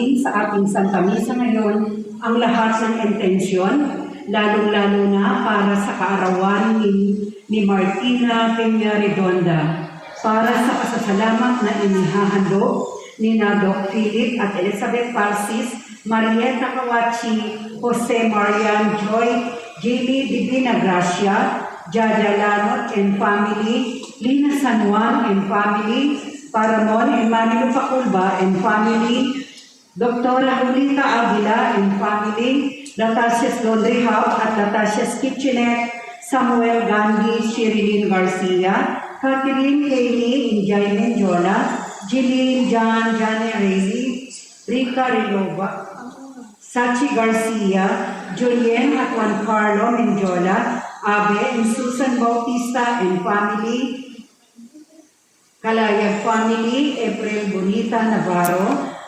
ibahagi sa ating Santa Misa ngayon ang lahat ng intensyon, lalong-lalo na para sa kaarawan ni, ni Martina Peña Redonda, para sa pasasalamat na inihahandog ni na Philip at Elizabeth Parsis, Marieta Kawachi, Jose Marian Joy, Jimmy Divina Gracia, Jaja Lanot and family, Lina San Juan and family, Paramon and Manilo Faculba and family, Dr. Julita Avila and family, Latasia's Laundry House at Latasia's Kitchenette, Samuel Gandhi, Sherilyn Garcia, Catherine Haley, Injay Menjola, Jillian John, Johnny Rayleigh, Rika Relova, Sachi Garcia, Julien at Juan Carlo Menjola, Abe and Susan Bautista and family, Kalayag family, April Bonita Navarro,